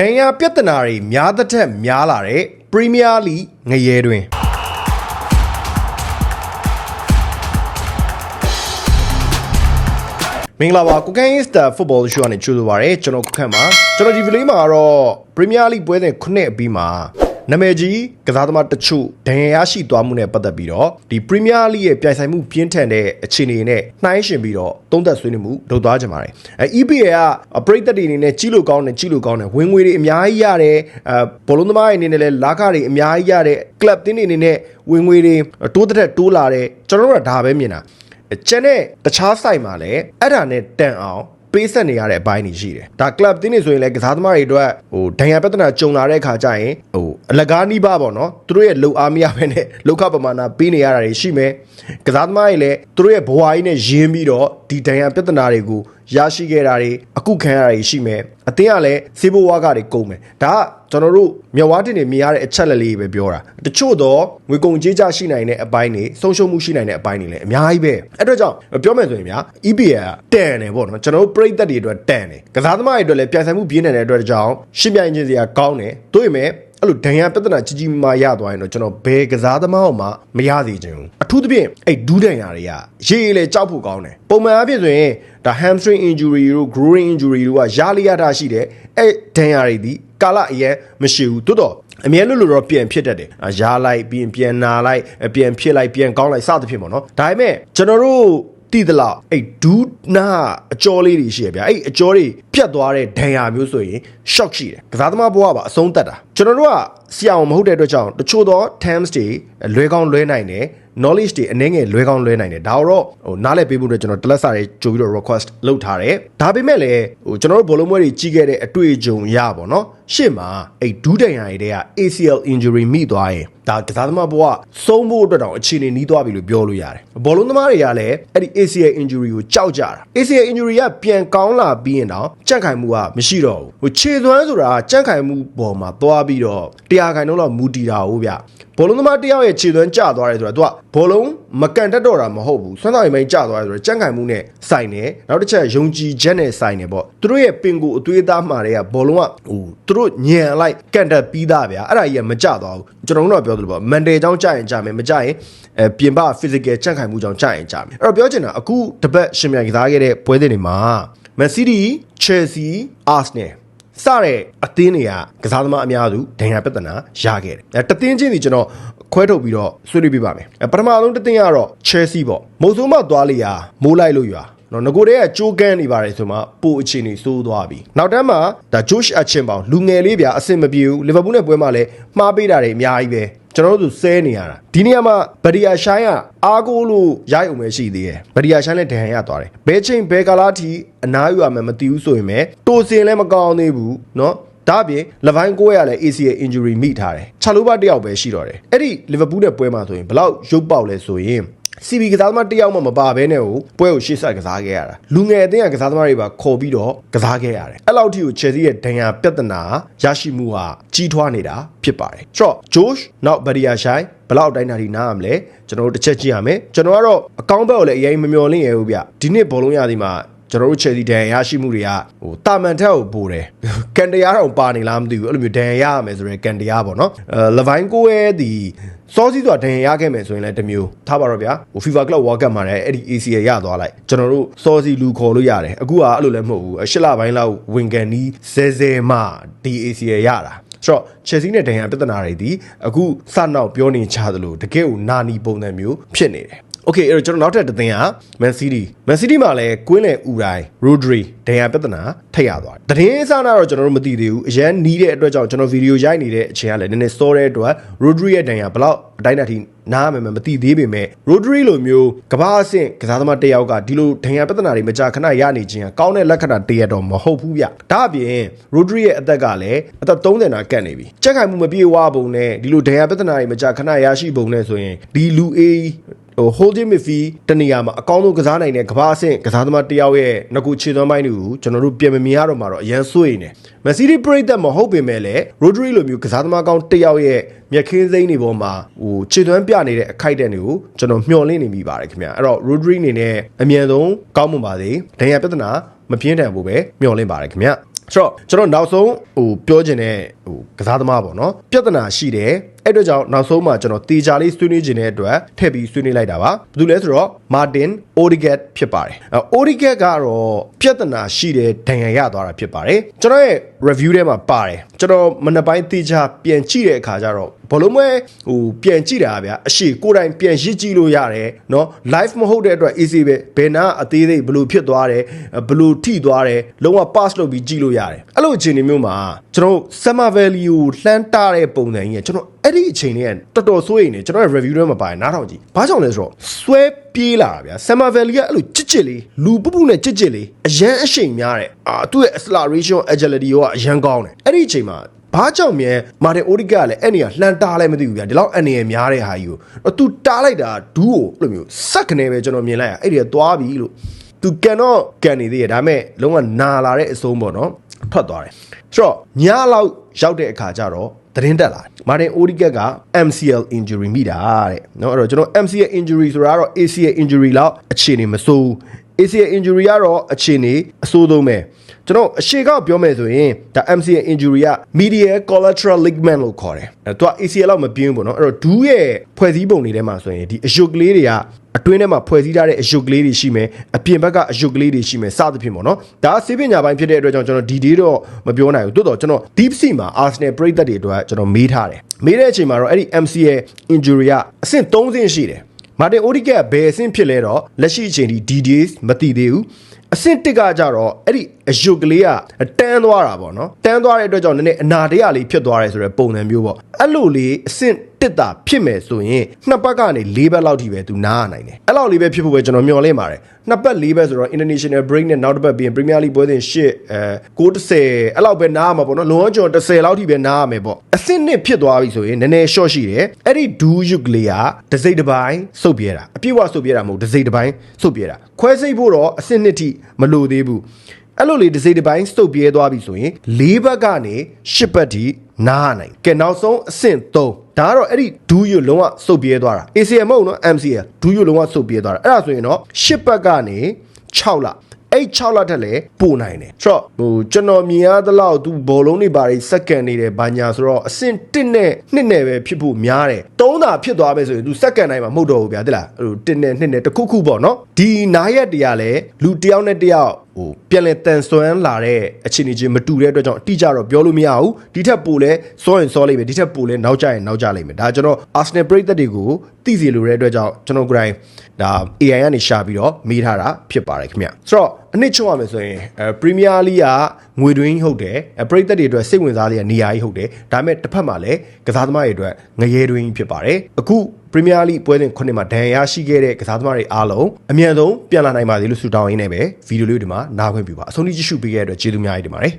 ဒဏ်ရာပြဿနာတွေများသထက်များလာတဲ့ပရီးမီးယားလိငရဲတွင်မင်္ဂလာပါကိုကန်အစ်တာဖုတ်ဘောရှိုးကနေကြိုဆိုပါရစေကျွန်တော်ကိုခန့်ပါကျွန်တော်ဒီဗီဒီယိုမှာတော့ပရီးမီးယားလိပွဲစဉ်ခုနှစ်အပြီးမှာ နာမည်ကြီးကစားသမားတချို့ဒဏ်ရာရရှိသွားမှုနဲ့ပတ်သက်ပြီးတော့ဒီပရီးမီးယားလိရဲ့ပြိုင်ဆိုင်မှုပြင်းထန်တဲ့အခြေအနေနဲ့နှိုင်းယှဉ်ပြီးတော့သုံးသပ်ဆွေးနွေးမှုလုပ်သွားကြပါမယ်အဲ EPL ကပရိသတ်တွေအနေနဲ့ကြီးလို့ကောင်းတယ်ကြီးလို့ကောင်းတယ်ဝင်ငွေတွေအများကြီးရတယ်အဲဘောလုံးသမားတွေအနေနဲ့လည်းလာခတွေအများကြီးရတယ်ကလပ်တင်းတွေအနေနဲ့ဝင်ငွေတွေတိုးတက်တိုးလာတယ်ကျွန်တော်တို့ကဒါပဲမြင်တာကျန်တဲ့တခြား site မှာလည်းအဲ့ဒါနဲ့တန်အောင် ပေးဆက်နေရတဲ့အပိုင်းတွေရှိတယ်ဒါ club တင်းနေဆိုရင်လည်းကစားသမားတွေအတွက်ဟိုဒဏ်ရာပြဿနာကြုံလာတဲ့အခါကျရင်ဟိုအလကားနီးပါပေါ့နော်သူတို့ရဲ့လုံအားမရဘဲနဲ့လောက်ခပမာဏပေးနေရတာတွေရှိမယ်ကစားသမားတွေလည်းသူတို့ရဲ့ဘဝကြီးနဲ့ရင်းပြီးတော့ဒီဒဏ်ရာပြဿနာတွေကို ရရှိခဲ့တာတွေအခုခံရတာတွေရှိမယ်အတင်းကလည်းစေဘဝါကတွေကုန်မယ်ဒါကကျွန်တော်တို့မြဝါတင်နေမြင်ရတဲ့အချက်လက်လေးပဲပြောတာတချို့တော့ငွေကုန်ကြေးကြရှိနိုင်တဲ့အပိုင်းတွေဆုံးရှုံးမှုရှိနိုင်တဲ့အပိုင်းတွေလည်းအများကြီးပဲအဲ့တော့ကြောင့်ပြောမယ်ဆိုရင်ဗျာ EPL ကတန်တယ်ပေါ့နော်ကျွန်တော်တို့ပြည်သက်တွေအတွက်တန်တယ်ကစားသမားတွေအတွက်လည်းပြိုင်ဆိုင်မှုပြင်းနေတဲ့အတွက်ကြောင့်ရှင်းပြိုင်ခြင်းစရာကောင်းတယ်တို့ရင်မဲ့ အဲ့လိုဒဏ်ရာပြဿနာကြီးကြီးမားမားရသွားရင်တော့ကျွန်တော်ဘယ်ကစားသမားမှမရစေချင်ဘူးအထူးသဖြင့်အဲ့ဒူးဒဏ်ရာတွေကရေးရေးလေကြောက်ဖို့ကောင်းတယ်ပုံမှန်အဖြစ်ဆိုရင်ဒါ hamstring injury တို့ groin injury တို့ကရလိရတာရှိတယ်အဲ့ဒဏ်ရာတွေဒီကာလအရင်မရှိဘူးတိုးတော့အမြဲလို့လို့တော့ပြန်ဖြစ်တတ်တယ်အာရားလိုက်ပြီးရင်ပြန်နာလိုက်ပြန်ဖြစ်လိုက်ပြန်ကောင်းလိုက်စသဖြင့်ပေါ့နော်ဒါပေမဲ့ကျွန်တော်တို့ တိသလောက်အဲ့ဒူးနာအကျော်လေးတွေရှိရဗျာအဲ့အကျော်တွေပြတ်သွားတဲ့ဒဏ်ရာမျိုးဆိုရင် shock ရှိတယ်ကစားသမားဘဝပါအဆုံးသက်တာကျွန်တော်တို့ကဆရာအောင်မဟုတ်တဲ့အတွက်ကြောင့်တချို့သော terms တွေလွဲကောင်းလွဲနိုင်တယ် knowledge တွေအနည်းငယ်လွဲကောင်းလွဲနိုင်တယ်ဒါတော့ဟိုနားလည်ပေးဖို့အတွက်ကျွန်တော်တလက်စာတွေကြိုပြီးတော့ request လုပ်ထားတယ်ဒါပေမဲ့လည်းဟိုကျွန်တော်တို့ဘောလုံးပွဲတွေကြီးခဲ့တဲ့အတွေ့အကြုံရပါတော့ရှေ့မှာအဲ့ဒူးဒဏ်ရာတွေက ACL injury မိသွားရင်ဒါကစားသမားဘဝဆုံးဖို့အတွက်တောင်အခြေအနေနီးသွားပြီလို့ပြောလို့ရတယ်ဘောလုံးသမားတွေကလည်းအဲ့ဒီ ACL injury ကိုကြောက်ကြတာ ACL injury ကပြန်ကောင်းလာပြီးရင်တော့ကြန့်ခိုင်မှုကမရှိတော့ဘူးဟိုခြေသွမ်းဆိုတာကြန့်ခိုင်မှုပေါ်မှာသွားပြီးတော့တရားခိုင်တော့လောက်မူတည်တာဟုတ်ဗျဘောလုံးသမားတယောက်ရဲ့ခြေသွမ်းကျသွားတယ်ဆိုတာ तू ကဘောလုံး မကန်တတ်တော့တာမဟုတ်ဘူးဆွမ်းဆောင်ရင်ပိုင်းကျသွားတယ်ဆိုတော့ကြန့်ခိုင်မှုနဲ့ဆိုင်တယ်နောက်တစ်ချက်ယုံကြည်ချက်နဲ့ဆိုင်တယ်ပေါ့သူတို့ရဲ့ပင်ကိုအသွေးသားမှာတွေကဘောလုံးကဟိုသူတို့ညံလိုက်ကန်တက်ပြီးသားဗျာအဲ့ဒါကြီးကမကျသွားဘူးကျွန်တော်တို့ကပြောသလိုပေါ့မန်တယ်ကြောင့်ကြာရင်ကြာမယ်မကြာရင်အဲပြင်ပ physical ကြန့်ခိုင်မှုကြောင့်ကြာရင်ကြာမယ်အဲ့တော့ပြောချင်တာအခုတပတ်ရှင်မြန်ကစားခဲ့တဲ့ပွဲစဉ်တွေမှာ Man City Chelsea Arsenal စတဲ့အသင်းတွေကကစားသမားအများစုဒဏ်ရာပြဿနာရခဲ့တယ်အဲတသင်းချင်းစီကျွန်တော် ခွဲထုတ်ပြီးတော့ဆွေးနွေးပြပါမယ်အဲပထမဆုံးတသင်းကတော့ Chelsea ပေါ့မုံစိုးမသွားလေရာမိုးလိုက်လို့ရွာနော်ငကိုတဲ့ကကြိုးကန်းနေပါတယ်ဆိုမှပိုအခြေအနေစိုးသွားပြီနောက်တန်းမှာဒါ Josh Achin ပေါင်လူငယ်လေးဗျာအဆင်မပြေဘူးလီဗာပူးနဲ့ပွဲမှာလည်းမှားပေးတာတွေအများကြီးပဲကျွန်တော်တို့ဆဲနေရတာဒီနေရာမှာဗဒီယာရှိုင်းကအားကိုးလို့ရိုက်အောင်ပဲရှိသေးတယ်ဗဒီယာရှိုင်းလည်းဒဏ်ရာရသွားတယ်ဘဲချင်းဘဲကာလာတီအနားယူရမယ်မသိဘူးဆိုရင်ပဲတိုစင်လည်းမကောင်းသေးဘူးเนาะ ဒါအပြင်လဗိုင်းကိုရလည်း ACL injury မိထားတယ်ချာလိုဘတယောက်ပဲရှိတော့တယ်အဲ့ဒီလီဗာပူးနဲ့ပွဲမှာဆိုရင်ဘလောက်ရုပ်ပေါက်လဲဆိုရင် CB ကစားသမားတယောက်မှမပါဘဲနဲ့ကိုပွဲကိုရှေ့ဆက်ကစားခဲ့ရတာလူငယ်အသင်းကကစားသမားတွေပါခေါ်ပြီးတော့ကစားခဲ့ရတယ်အဲ့လောက်ထိကို Chelsea ရဲ့ဒဏ်ရာပြဿနာရရှိမှုဟာကြီးထွားနေတာဖြစ်ပါတယ်ဆိုတော့ Josh နောက် Badia Shai ဘလောက်အတိုင်းတာထိနားရမလဲကျွန်တော်တို့တစ်ချက်ကြည့်ရမယ်ကျွန်တော်ကတော့အကောင့်ဘက်ကိုလည်းအရင်မမျော်လင့်ရဘူးဗျဒီနေ့ဘောလုံးရသည်မှာ ကျွန်တော်တို့ Chelsea ဒဏ်ရာရရှိမှုတွေကဟိုတာမန်ထက်ကိုပိုတယ်ကန်တရားတော့ပါနေလားမသိဘူးအဲ့လိုမျိုးဒဏ်ရာရရမယ်ဆိုရင်ကန်တရားပေါ့နော်အဲလဗိုင်းကိုရဲ့ဒီစောစီးဆိုတာဒဏ်ရာရခဲ့မယ်ဆိုရင်လည်းတစ်မျိုးထားပါတော့ဗျာဟို FIFA Club World Cup မှာလည်းအဲ့ဒီ ACL ရသွားလိုက်ကျွန်တော်တို့စောစီလူခေါ်လို့ရတယ်အခုကအဲ့လိုလည်းမဟုတ်ဘူးရှစ်လပိုင်းလောက်ဝင်ကန်နီးဇဲဇဲမှဒီ ACL ရတာဆိုတော့ Chelsea နဲ့ဒဏ်ရာပြဿနာတွေဒီအခုစနောက်ပြောနေကြသလိုတကယ်ကိုနာနီပုံစံမျိုးဖြစ်နေတယ် โอเคအဲ့တော့ကျွန်တော်နောက်ထပ်တစ်သင်းက Man City Man City မှာလည်းကွင်းလယ်ဦးတိုင်း Rodri ဒဏ်ရာပြဿနာထိတ်ရသွားတယ်။တရင်အစားနာတော့ကျွန်တော်တို့မသိသေးဘူး။အရန်နီးတဲ့အတွက်ကြောင့်ကျွန်တော်ဗီဒီယိုရိုက်နေတဲ့အချိန်ကလည်းနည်းနည်းစောတဲ့အတွက် Rodri ရဲ့ဒဏ်ရာဘလောက်အတိုင်းအတာထိနားမယ်မသိသေးပေမဲ့ Rodri လိုမျိုးကဘာအဆင့်ကစားသမားတစ်ယောက်ကဒီလိုဒဏ်ရာပြဿနာတွေမကြာခဏရနေခြင်းကကောင်းတဲ့လက္ခဏာတရက်တော့မဟုတ်ဘူးဗျ။ဒါအပြင် Rodri ရဲ့အသက်ကလည်းအသက်30နာကတ်နေပြီ။ကြက်ခိုင်မှုမပြေဝပုံနဲ့ဒီလိုဒဏ်ရာပြဿနာတွေမကြာခဏရရှိပုံနဲ့ဆိုရင်ဒီလူအေး ဟို holding midfield တနေရာမှာအကောင်းဆုံးကစားနိုင်တဲ့ကဘာအဆင့်ကစားသမားတစ်ယောက်ရဲ့ငကူခြေသွမ်းပိုင်းတွေကိုကျွန်တော်တို့ပြန်မမြင်ရတော့မှာတော့အရန်ဆွေးနေ။ Messi ပရိသတ်မဟုတ်ပေမဲ့လည်း Rodri လိုမျိုးကစားသမားကောင်းတစ်ယောက်ရဲ့မျက်ခင်းစိမ်းတွေပေါ်မှာဟိုခြေသွမ်းပြနေတဲ့အခိုက်အတန့်တွေကိုကျွန်တော်မျှော်လင့်နေမိပါတယ်ခင်ဗျာ။အဲ့တော့ Rodri အနေနဲ့အမြန်ဆုံးကောင်းမွန်ပါစေ။ဒဏ်ရာပြဿနာမပြင်းထန်ဘူးပဲမျှော်လင့်ပါတယ်ခင်ဗျာ။ဆိုတော့ကျွန်တော်နောက်ဆုံးဟိုပြောချင်တဲ့ဟိုကစားသမားပေါ့နော်ပြဿနာရှိတယ်အဲ့အတွက်ကြောင့်နောက်ဆုံးမှာကျွန်တော်တေချာလေးဆွေးနွေးခြင်းတဲ့အတွက်ထည့်ပြီးဆွေးနွေးလိုက်တာပါဘာလို့လဲဆိုတော့ Martin Odegaard ဖြစ်ပါတယ်အဲ Odegaard ကတော့ပြဿနာရှိတဲ့ဒဏ်ရာရသွားတာဖြစ်ပါတယ်ကျွန်တော်ရဲ့ review ထဲမှာပါတယ်ကျွန်တော်မနေ့ပိုင်းတေချာပြန်ကြည့်တဲ့အခါကျတော့ဘလုံးမဲဟိုပြန်ကြည့်တာဗျာအရှိကိုယ်တိုင်ပြန်ရစ်ကြည့်လို့ရတယ်เนาะ live မဟုတ်တဲ့အတွက် easy ပဲဘယ်နာအသေးသေးဘယ်လိုဖြစ်သွားတယ်ဘယ်လိုထိသွားတယ်လုံးဝ pass လုပ်ပြီးကြည့်လို့ရတယ်အဲ့လိုအခြေအနေမျိုးမှာကျွန်တော် summer value ကိုလှမ်းတားတဲ့ပုံစံကြီးကကျွန်တော် အဲ့ဒီအချိန်လေးကတော်တော်စိုးရိမ်နေကျွန်တော်ရဲ့ review ထဲမှာပါတယ်နားထောင်ကြည့်ဘာကြောင့်လဲဆိုတော့ဆွဲပြေးလာတာဗျာ summer value ကအဲ့လိုကြစ်ကြစ်လေးလူပုပုနဲ့ကြစ်ကြစ်လေးအရန်အရှိန်များတယ်အာသူ့ရဲ့ acceleration agility ရောအရန်ကောင်းတယ်အဲ့ဒီအချိန်မှာဘာကြောင့်မြဲမာတင်အိုဒီကကလည်းအဲ့နေကလှန်တားလည်းမသိဘူးဗျာဒီလောက်အနေရများတဲ့ဟာကြီးကိုသူတားလိုက်တာဒူးကိုအဲ့လိုမျိုးစက်ကနေပဲကျွန်တော်မြင်လိုက်ရအဲ့ဒီကသွားပြီလို့သူကန်တော့ကန်နေသေးတယ်ဒါပေမဲ့လုံးဝနာလာတဲ့အဆုံးပေါ့နော်ထွက်သွားတယ်ဆိုတော့ညလောက်ရောက်တဲ့အခါကျတော့ သတင်းတက်လာတယ်မာတင်အိုဒီကက်က MCL injury မိတာတဲ့เนาะအဲ့တော့ကျွန်တော် MCL injury ဆိုတာကတော့ ACL injury လောက်အခြေအနေမဆိုးဘူး ACL injury ကတော့အခြေအနေအဆိုးဆုံးပဲ ကျွန်တော်အရှိကပြောမယ်ဆိုရင်ဒါ MCL injury က medial collateral ligament လို့ခေါ်တယ်အဲသူက ACL လောက်မပြင်းဘူးပေါ့နော်အဲ့တော့ဒူးရဲ့ဖွဲ့စည်းပုံတွေထဲမှာဆိုရင်ဒီအယုတ်ကလေးတွေကအတွင်းထဲမှာဖွဲ့စည်းထားတဲ့အယုတ်ကလေးတွေရှိမယ်အပြင်ဘက်ကအယုတ်ကလေးတွေရှိမယ်စသဖြင့်ပေါ့နော်ဒါဆေးပညာပိုင်းဖြစ်တဲ့အတွက်ကြောင့်ကျွန်တော်ဒီဒေးတော့မပြောနိုင်ဘူးတိုးတော့ကျွန်တော် deep sea မှာ Arsenal ပရိသတ်တွေအတွက်ကျွန်တော်မေးထားတယ်မေးတဲ့အချိန်မှာတော့အဲ့ဒီ MCL injury ကအဆင့်3ဆင့်ရှိတယ်မာတင်အိုဒီကဘယ်အဆင့်ဖြစ်လဲတော့လက်ရှိအချိန်ထိ DDs မသိသေးဘူးအဆင့်တစ်ကကြတော့အဲ့ဒီ အယုတ်ကလေးကတန်းသွားတာပေါ့နော်တန်းသွားတဲ့အတွက်ကြောင့်နည်းနည်းအနာတရလေးဖြစ်သွားတယ်ဆိုတဲ့ပုံစံမျိုးပေါ့အဲ့လိုလေးအဆင့်တစ်တာဖြစ်မယ်ဆိုရင်နှစ်ပတ်ကနေ၄ဘက်လောက်ထိပဲသူနားရနိုင်တယ်အဲ့လောက်လေးပဲဖြစ်ဖို့ပဲကျွန်တော်မျှော်လင့်ပါတယ်နှစ်ပတ်၄ဘက်ဆိုတော့ international break နဲ့နောက်တစ်ပတ်ပြီးရင် Premier League ပွဲစဉ်၈အဲ930အဲ့လောက်ပဲနားရမှာပေါ့နော်လုံအောင်ကျော်30လောက်ထိပဲနားရမယ်ပေါ့အဆင့်နှစ်ဖြစ်သွားပြီဆိုရင်နည်းနည်း short ရှိတယ်အဲ့ဒီဒူးယုတ်ကလေးကဒစိမ့်တစ်ပိုင်းစုပ်ပြဲတာအပြည့်ဝစုပ်ပြဲတာမဟုတ်ဒစိမ့်တစ်ပိုင်းစုပ်ပြဲတာခွဲစိတ်ဖို့တော့အဆင့်နှစ်ထိမလိုသေးဘူး အဲ့လိုလေဒစိမ့်တစ်ပိုင်းစုပ်ပြဲသွားပြီဆိုရင်၄ဘက်ကနေ၈ဘက်ထိနားရနိုင်ကဲနောက်ဆုံးအဆင့်3ဒါကတော့အဲ့ဒီဒူးယုတ်လုံးဝစုပ်ပြဲသွားတာ ACL မဟုတ်နော် MCL ဒူးယုတ်လုံးဝစုပ်ပြဲသွားတာအဲ့ဒါဆိုရင်တော့၈ဘက်ကနေ6လအဲ့6လထက်လည်းပိုနိုင်တယ်ဆိုတော့ဟိုကျွန်တော်မြင်ရသလောက်သူဘောလုံးတွေဘာတွေစက္ကန်နေတယ်ဘာညာဆိုတော့အဆင့်1နဲ့2နဲ့ပဲဖြစ်ဖို့များတယ်3သာဖြစ်သွားပဲဆိုရင်သူစက္ကန်တိုင်းမှာမဟုတ်တော့ဘူးဗျာတိလားဟို1နဲ့2နဲ့တစ်ခုခုပေါ့နော်ဒီနားရက်တရားလည်းလူတစ်ယောက်နဲ့တစ်ယောက်ဟိုပြန်လဲတန်ဆွမ်းလာတဲ့အခြေအနေချင်းမတူတဲ့အတွက်ကြောင့်အတိအကျတော့ပြောလို့မရဘူးဒီထက်ပိုလဲစောရင်စောလိမ့်မယ်ဒီထက်ပိုလဲနောက်ကျရင်နောက်ကျလိမ့်မယ်ဒါကျွန်တော် Arsenal ပရိသတ်တွေကိုသိစီလိုတဲ့အတွက်ကြောင့်ကျွန်တော်ကိုယ်တိုင်ဒါ AI ကနေရှာပြီးတော့မေးထားတာဖြစ်ပါတယ်ခင်ဗျဆိုတော့အနှစ်ချုပ်ရမယ်ဆိုရင်အဲ Premier League ကငွေတွင်းဟုတ်တယ်အဲပရိသတ်တွေအတွက်စိတ်ဝင်စားတဲ့နေရာကြီးဟုတ်တယ်ဒါပေမဲ့တစ်ဖက်မှာလည်းကစားသမားတွေအတွက်ငရဲတွင်းဖြစ်ပါတယ်အခု Premier League ပွဲစဉ်ခုနှစ်မှာဒဏ်ရာရှိခဲ့တဲ့ကစားသမားတွေအားလုံးအမြန်ဆုံးပြန်လာနိုင်ပါစေလို့ဆုတောင်းရင်းနဲ့ပဲဗီဒီယိုလေးဒီမှာနားခွင့်ပြုပါအဆုံးထိကြည့်ရှုပေးခဲ့တဲ့အတွက်ကျေးဇူးများကြီးတင်ပါတယ်